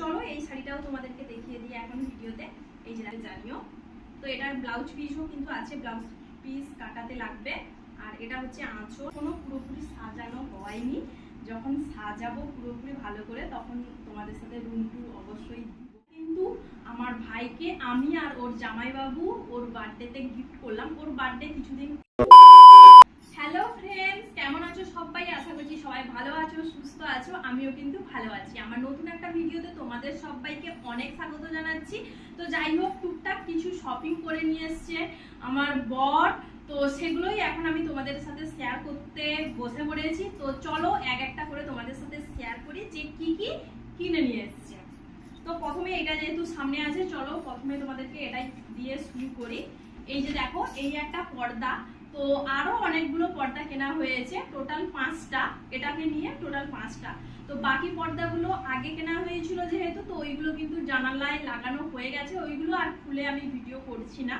চলো এই শাড়িটাও তোমাদেরকে দেখিয়ে দিই এখন ভিডিওতে। এই যে জানিও। তো এটার ব্লাউজ পিসও কিন্তু আছে ব্লাউজ পিস কাটাতে লাগবে। আর এটা হচ্ছে আঁচল। কোনো পুরোপুরি সাজানো হয়নি। যখন সাজাবো পুরোপুরি ভালো করে, তখন তোমাদের সাথে রুম টুর অবশ্যই কিন্তু আমার ভাইকে আমি আর ওর জামাইবাবু ওর বার্থডেতে গিফট করলাম। ওর বার্থডে কিছুদিন হ্যালো ফ্রেন্ডস কেমন আছো সবাই? আশা করছি সবাই ভালো আছো, সুস্থ আছো। আমিও কিন্তু ভালো আছি। আমার নতুন তোমাদের সবাইকে অনেক স্বাগত জানাচ্ছি। তো যাই হোক, টুকটাক কিছু শপিং করে নিয়ে এসছে আমার বর। তো সেগুলোই এখন আমি তোমাদের সাথে শেয়ার করতে বসে পড়েছি। তো চলো এক একটা করে তোমাদের সাথে শেয়ার করি যে কি কি কিনে নিয়ে এসছে। তো প্রথমে এটা যেহেতু সামনে আছে, চলো প্রথমে তোমাদেরকে এটাই দিয়ে শুরু করি। এই যে দেখো, এই একটা পর্দা তো আরও অনেকগুলো পর্দা কেনা হয়েছে টোটাল পাঁচটা। এটাকে নিয়ে টোটাল পাঁচটা। তো বাকি পর্দাগুলো আগে কেনা হয়েছিল যেহেতু, তো ওইগুলো কিন্তু জানালায় লাগানো হয়ে গেছে। ওইগুলো আর খুলে আমি ভিডিও করছি না।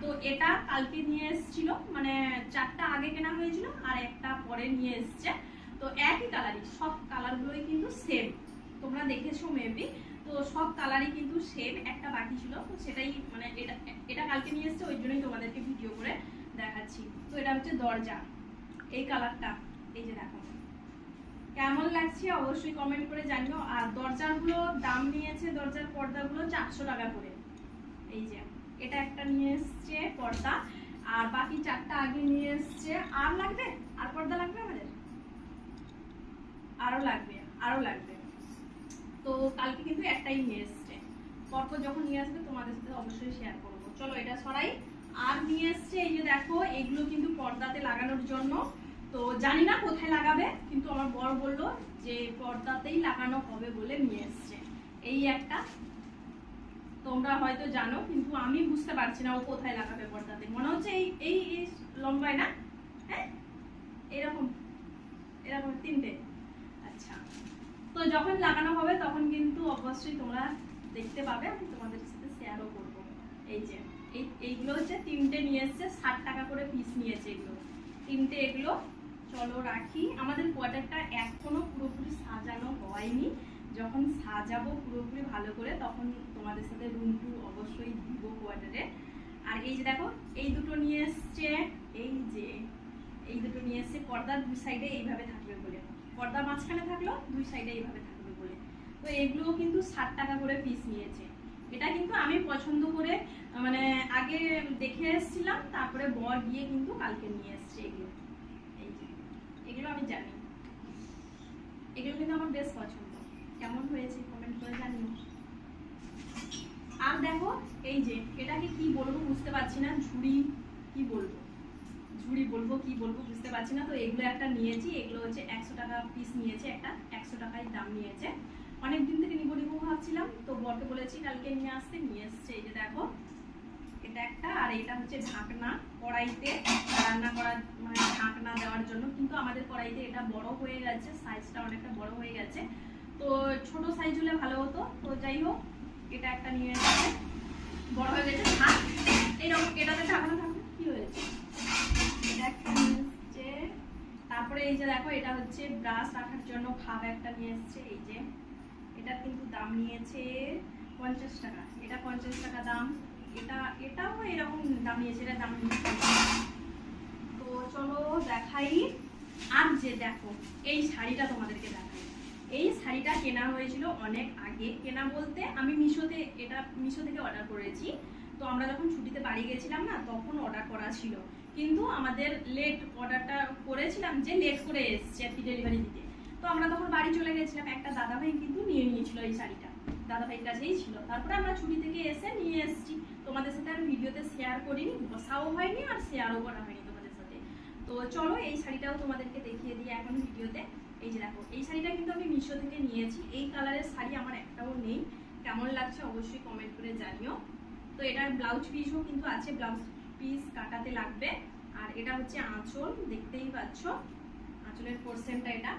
তো এটা কালকে নিয়ে এসেছিল মানে চারটা আগে কেনা হয়েছিল আর একটা পরে নিয়ে এসছে। তো একই কালারই সব কালারগুলোই কিন্তু সেম তোমরা দেখেছ মেবি তো সব কালারই কিন্তু সেম একটা বাকি ছিল। তো সেটাই মানে এটা এটা কালকে নিয়ে এসছে, ওই জন্যই তোমাদেরকে ভিডিও করে দেখাচ্ছি। তো এটা হচ্ছে দরজা। এই কালারটা এই যে দেখো। কেমন লাগছে অবশ্যই কমেন্ট করে জানিও। আর দরজাগুলো দাম নিয়েছে, দরজার পর্দাগুলো চারশো টাকা করে। এই যে, এটা একটা নিয়ে এসছে পর্দা। আর বাকি চারটা আগে নিয়ে এসছে। আর লাগবে? আর পর্দা লাগবে আমাদের? আরও লাগবে আরও লাগবে। তো কালকে কিন্তু একটাই নিয়ে এসছে। পরপর যখন নিয়ে আসবে, তোমাদের সাথে অবশ্যই শেয়ার করব। চলো এটা সরাই। আর নিয়ে এসছে, এই যে দেখো, এগুলো কিন্তু পর্দাতে লাগানোর জন্য। তো জানি না কোথায় লাগাবে, কিন্তু আমার বর বলল যে পর্দাতেই লাগানো হবে বলে নিয়ে এসছে। এই একটা। তোমরা হয়তো জানো, কিন্তু আমি বুঝতে পারছি না ও কোথায় লাগাবে পর্দাতে। মনে হচ্ছে এই এই লম্বায় না? হ্যাঁ? এরকম এরকম তিনটে। আচ্ছা। তো যখন লাগানো হবে, তখন কিন্তু অবশ্যই তোমরা দেখতে পাবে, আমি তোমাদের সাথে শেয়ারও করব। এই যে। এই এইগুলো হচ্ছে তিনটে নিয়ে এসছে, ষাট টাকা করে পিস নিয়েছে এগুলো। তিনটে এগুলো, চলো রাখি। আমাদের কোয়ার্টারটা এখনও পুরোপুরি সাজানো হয়নি। যখন সাজাবো পুরোপুরি ভালো করে, তখন তোমাদের সাথে রুম টু অবশ্যই দিব কোয়ার্টারে। আর এই যে দেখো, এই দুটো নিয়ে এসছে, এই যে, এই দুটো নিয়ে এসছে, পর্দার দুই সাইডে এইভাবে থাকবে বলে। পর্দা মাঝখানে থাকল, দুই সাইডে এইভাবে থাকবে বলে। তো এগুলোও কিন্তু ষাট টাকা করে পিস নিয়েছে। এটা কিন্তু আমি পছন্দ করে মানে আগে দেখে এসেছিলাম, তারপরে বর গিয়ে কিন্তু কালকে নিয়ে এসছে এগুলো। এগুলো আমি জানি। এগুলো কিন্তু আমার বেশ পছন্দ। কেমন হয়েছে কমেন্ট করে জানিও। আর দেখো, এই যে, এটাকে কি বলব বুঝতে পারছি না, ঝুড়ি কি বলব? ঝুড়ি বলব, কি বলব বুঝতে পারছি না। তো এগুলো একটা নিয়েছি, এগুলো হচ্ছে একশো টাকা পিস নিয়েছে, একটা একশো টাকায় দাম নিয়েছে। অনেক দিন থেকে নিবো নিবো ভাবছিলাম, তো বরকে বলেছি, কালকে নিয়ে আসতে, নিয়ে এসছে, এই যে দেখো, এটা একটা, আর এটা হচ্ছে ঢাকনা কড়াইতে রান্না করার মানে ঢাকনা দেওয়ার জন্য। কিন্তু আমাদের কড়াইতে এটা বড় হয়ে গেছে সাইজটা অনেকটা বড় হয়ে গেছে। তো ছোট সাইজ হলে ভালো হতো। তো যাই হোক, এটা একটা নিয়ে এসেছে। বড় হয়ে গেছে, থাক। এইরকম এটাতে ঢাকনা থাকবে কি হয়েছে? তারপরে এই যে দেখো, এটা হচ্ছে ব্রাশ রাখার জন্য খাপ একটা নিয়ে এসছে, এই যে। এটা কিন্তু দাম নিয়েছে পঞ্চাশ টাকা। এটা পঞ্চাশ টাকা দাম। এটা, এটাও এরকম দাম নিয়েছে, এটা দাম নিয়েছে। তো চলো দেখাই। আর যে দেখো, এই শাড়িটা তোমাদেরকে দেখাই। এই শাড়িটা কেনা হয়েছিল অনেক আগে। কেনা বলতে আমি মিশোতে, এটা মিশো থেকে অর্ডার করেছি। তো আমরা যখন ছুটিতে বাড়ি গেছিলাম না, তখন অর্ডার করা ছিল। কিন্তু আমাদের লেট অর্ডারটা করেছিলাম যে লেট করে এসছে ডেলিভারি দিতে। তো আমরা তখন বাড়ি চলে গেছিলাম, একটা দাদাভাই কিন্তু নিয়ে নিয়েছিল এই শাড়িটা। দাদাভাইয়ের কাছেই ছিল। তারপরে আমরা ছুটি থেকে এসে নিয়ে এসেছি। তোমাদের সাথে আর ভিডিওতে শেয়ার করিনি, বসাও হয়নি আর শেয়ারও করা হয়নি তোমাদের সাথে। তো চলো এই শাড়িটাও তোমাদেরকে দেখিয়ে দিই এখন ভিডিওতে। এই যে দেখো, এই শাড়িটা কিন্তু আমি মিশো থেকে নিয়েছি। এই কালারের শাড়ি আমার একটাও নেই। কেমন লাগছে অবশ্যই কমেন্ট করে জানিও। তো এটার ব্লাউজ পিসও কিন্তু আছে ব্লাউজ পিস কাটাতে লাগবে। আর এটা হচ্ছে আঁচল, দেখতেই পাচ্ছ। আঁচলের পোর্শনটা এটা।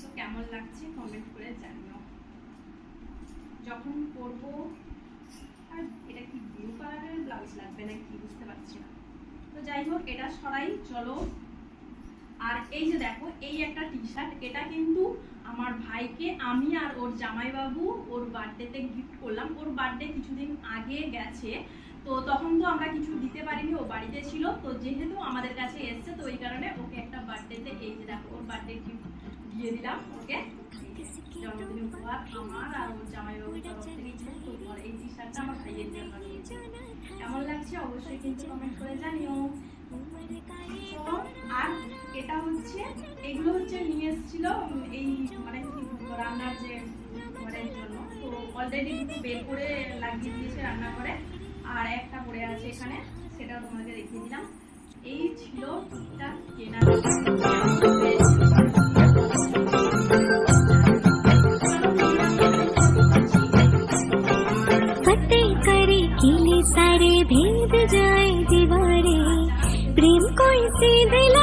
তো কেমন লাগছে? কমেন্ট করে জানিও। যখন পরবো, আর এটা কি ব্লু কালারের ব্লাউজ লাগবে না কি বুঝতে পারছি না। তো যাই হোক, এটা সরাই, চলো। আর এই যে দেখো, এই একটা টি শার্ট এটা কিন্তু আমার ভাইকে আমি আর ওর জামাইবাবু ওর বার্থডেতে গিফট করলাম। ওর বার্থডে কিছুদিন আগে গেছে। তো তখন তো আমরা কিছু দিতে পারিনি, ও বাড়িতে ছিল। তো যেহেতু আমাদের কাছে এসছে, তো ওই কারণে ওকে একটা বার্থডেতে এই যে দেখো, ওর বার্থডে গিফট দিয়ে দিলাম ওকে আর ওর লাগছে অবশ্যই কিন্তু কমেন্ট করে জানিও। আর এটা হচ্ছে, এগুলো হচ্ছে নিয়ে এসেছিল এই মানে রান্নার যে ঘরের জন্য। তো অলরেডি বের করে লাগিয়ে দিয়েছে রান্না আর একটা পড়ে আছে এখানে, সেটাও তোমাকে দেখিয়ে দিলাম। এই ছিল কেনাকাটা 是你。